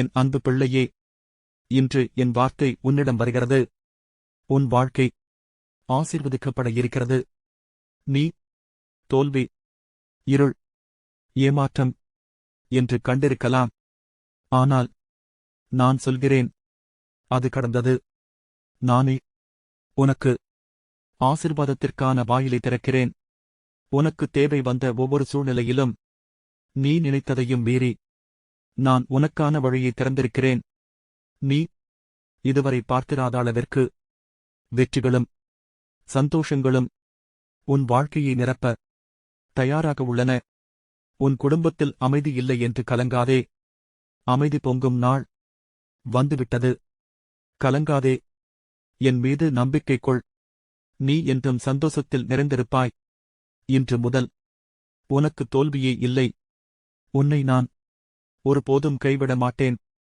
என் அன்பு பிள்ளையே இன்று என் வார்த்தை உன்னிடம் வருகிறது. உன் வாழ்க்கை ஆசீர்வதிக்கப்பட இருக்கிறது. நீ தோல்வி இருள் ஏமாற்றம் என்று கண்டிருக்கலாம். ஆனால் நான் சொல்கிறேன் அது கடந்தது. நானே உனக்கு ஆசிர்வாதத்திற்கான வாயிலை திறக்கிறேன். உனக்கு தேவை வந்த ஒவ்வொரு சூழ்நிலையிலும் நீ நினைத்ததையும் மீறி நான் உனக்கான வழியை திறந்திருக்கிறேன். நீ இதுவரை பார்த்திராத அளவிற்கு வெற்றிகளும் சந்தோஷங்களும் உன் வாழ்க்கையை நிரப்ப தயாராக உள்ளன. உன் குடும்பத்தில் அமைதி இல்லை என்று கலங்காதே. அமைதி பொங்கும் நாள் வந்துவிட்டது. கலங்காதே. என் மீது நம்பிக்கை கொள். நீ என்றும் சந்தோஷத்தில் நிறைந்திருப்பாய். இன்று முதல் உனக்கு தோல்வியே இல்லை. உன்னை நான் ஒருபோதும் கைவிட மாட்டேன்